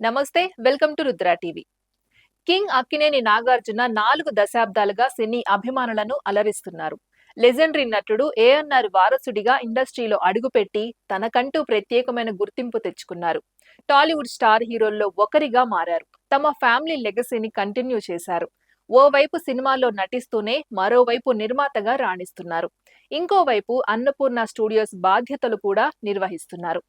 నమస్తే welcome to Rudra TV. King Akkineni Nagarjuna నాలుగు దశాబ్దాలుగా సినీ అభిమానులను అలరిస్తున్నారు. లెజెండరీ నటుడు ఏఎన్ఆర్ వారసుడిగా ఇండస్ట్రీలో అడుగుపెట్టి తనకంటూ ప్రత్యేకమైన గుర్తింపు తెచ్చుకున్నారు. టాలీవుడ్ స్టార్ హీరోల్లో ఒకరిగా మారారు. తమ ఫ్యామిలీ లెగసీని కంటిన్యూ చేశారు. ఓవైపు సినిమాల్లో నటిస్తూనే మరోవైపు నిర్మాతగా రాణిస్తున్నారు. ఇంకోవైపు అన్నపూర్ణ స్టూడియోస్ బాధ్యతలు కూడా నిర్వహిస్తున్నారు.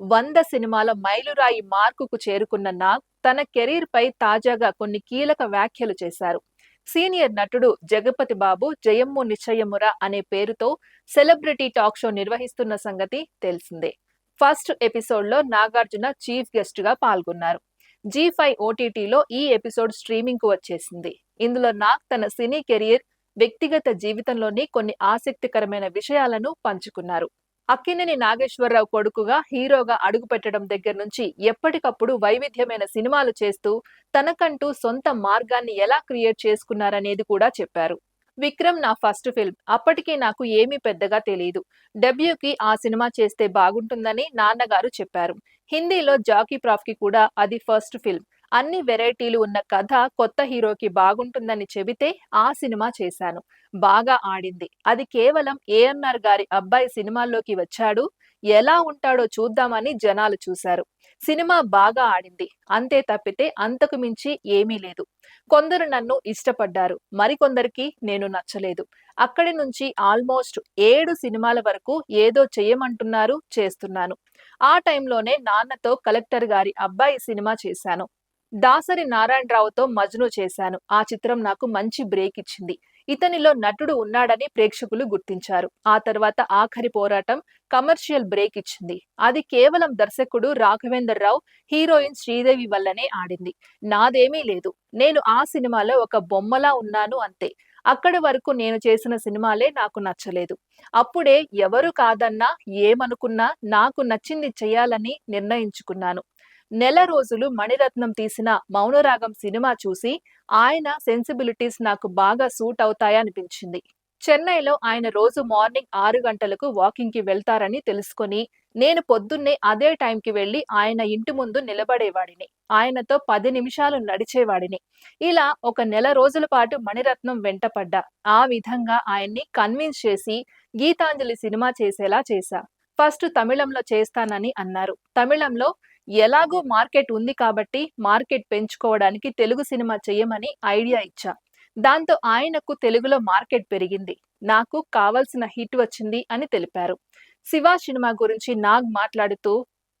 వంద సినిమాల మైలురాయి మార్కుకు చేరుకున్న నాగ్ తన కెరీర్ పై తాజాగా కొన్ని కీలక వ్యాఖ్యలు చేశారు. సీనియర్ నటుడు జగపతి బాబు జయమ్ము నిశ్చయమురా అనే పేరుతో సెలబ్రిటీ టాక్ షో నిర్వహిస్తున్న సంగతి తెలిసిందే. ఫస్ట్ ఎపిసోడ్లో నాగార్జున చీఫ్ గెస్ట్గా పాల్గొన్నారు. జీ ఫైవ్ ఓటీటీలో ఈ ఎపిసోడ్ స్ట్రీమింగ్కు వచ్చేసింది. ఇందులో నాగ్ తన సినీ కెరియర్ వ్యక్తిగత జీవితంలోని కొన్ని ఆసక్తికరమైన విషయాలను పంచుకున్నారు. అక్కినేని నాగేశ్వరరావు కొడుకుగా హీరోగా అడుగుపెట్టడం దగ్గర నుంచి ఎప్పటికప్పుడు వైవిధ్యమైన సినిమాలు చేస్తూ తనకంటూ సొంత మార్గాన్ని ఎలా క్రియేట్ చేసుకున్నారనేది కూడా చెప్పారు. విక్రమ్ నా ఫస్ట్ ఫిల్మ్. అప్పటికి నాకు ఏమీ పెద్దగా తెలియదు డెబ్యూకి ఆ సినిమా చేస్తే బాగుంటుందని నాన్నగారు చెప్పారు. హిందీలో జాకీ ప్రాఫ్కి కూడా అది ఫస్ట్ ఫిల్మ్. అన్ని వెరైటీలు ఉన్న కథ కొత్త హీరోకి బాగుంటుందని చెబితే ఆ సినిమా చేశాను. బాగా ఆడింది. అది కేవలం ఏఎన్ఆర్ గారి అబ్బాయి సినిమాల్లోకి వచ్చాడు. ఎలా ఉంటాడో చూద్దామని జనాలు చూశారు. సినిమా బాగా ఆడింది. అంతే తప్పితే అంతకు మించి ఏమీ లేదు. కొందరు నన్ను ఇష్టపడ్డారు. మరికొందరికి నేను నచ్చలేదు. అక్కడి నుంచి ఆల్మోస్ట్ ఏడు సినిమాల వరకు ఏదో చేయమంటున్నారు చేస్తున్నాను. ఆ టైంలోనే నాన్నతో కలెక్టర్ గారి అబ్బాయి సినిమా చేశాను. దాసరి నారాయణరావుతో మజ్ను చేశాను. ఆ చిత్రం నాకు మంచి బ్రేక్ ఇచ్చింది. ఇతనిలో నటుడు ఉన్నాడని ప్రేక్షకులు గుర్తించారు. ఆ తర్వాత ఆఖరి పోరాటం కమర్షియల్ బ్రేక్ ఇచ్చింది. అది కేవలం దర్శకుడు రాఘవేందర్ రావు హీరోయిన్ శ్రీదేవి వల్లనే ఆడింది. నాదేమీ లేదు. నేను ఆ సినిమాలో ఒక బొమ్మలా ఉన్నాను అంతే. అక్కడి వరకు నేను చేసిన సినిమాలే నాకు నచ్చలేదు. అప్పుడే ఎవరు కాదన్నా ఏమనుకున్నా నాకు నచ్చింది చేయాలని నిర్ణయించుకున్నాను. నెల రోజులు మణిరత్నం తీసిన మౌనరాగం సినిమా చూసి ఆయన సెన్సిబిలిటీస్ నాకు బాగా సూట్ అవుతాయనిపించింది చెన్నైలో ఆయన రోజు మార్నింగ్ ఆరు గంటలకు వాకింగ్కి వెళ్తారని తెలుసుకొని నేను పొద్దున్నే అదే టైంకి వెళ్ళి ఆయన ఇంటి ముందు నిలబడేవాడిని. ఆయనతో పది నిమిషాలు నడిచేవాడిని. ఇలా ఒక నెల రోజుల పాటు మణిరత్నం వెంటపడ్డా. ఆ విధంగా ఆయన్ని కన్విన్స్ చేసి గీతాంజలి సినిమా చేసేలా చేశా. ఫస్ట్ తమిళంలో చేస్తానని అన్నారు. తమిళంలో ఎలాగో మార్కెట్ ఉంది కాబట్టి మార్కెట్ పెంచుకోవడానికి తెలుగు సినిమా చేయమని ఐడియా ఇచ్చా. దాంతో ఆయనకు తెలుగులో మార్కెట్ పెరిగింది. నాకు కావలసిన హిట్ వచ్చింది అని తెలిపారు. శివ సినిమా గురించి నాగ్ మాట్లాడుతూ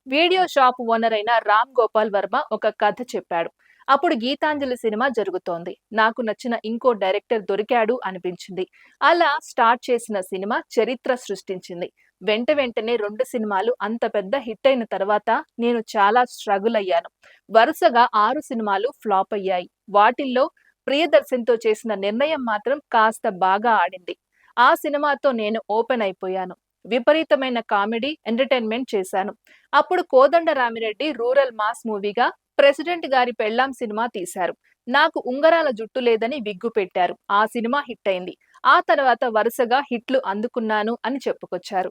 వీడియో షాప్ ఓనర్ అయిన రామ్ గోపాల్ వర్మ ఒక కథ చెప్పాడు. అప్పుడు గీతాంజలి సినిమా జరుగుతోంది. నాకు నచ్చిన ఇంకో డైరెక్టర్ దొరికాడు అనిపించింది. అలా స్టార్ట్ చేసిన సినిమా చరిత్ర సృష్టించింది. వెంట వెంటనే రెండు సినిమాలు అంత పెద్ద హిట్ అయిన తర్వాత నేను చాలా స్ట్రగుల్ అయ్యాను. వరుసగా ఆరు సినిమాలు ఫ్లాప్ అయ్యాయి. వాటిల్లో ప్రియదర్శన్తో చేసిన నిర్ణయం మాత్రం కాస్త బాగా ఆడింది. ఆ సినిమాతో నేను ఓపెన్ అయిపోయాను. విపరీతమైన కామెడీ ఎంటర్టైన్మెంట్ చేశాను. అప్పుడు కోదండ రామిరెడ్డి రూరల్ మాస్ మూవీగా ప్రెసిడెంట్ గారి పెళ్ళాం సినిమా తీశారు. నాకు ఉంగరాల జుట్టు లేదని విగ్గు పెట్టారు. ఆ సినిమా హిట్ అయింది. ఆ తర్వాత వరుసగా హిట్లు అందుకున్నాను అని చెప్పుకొచ్చారు.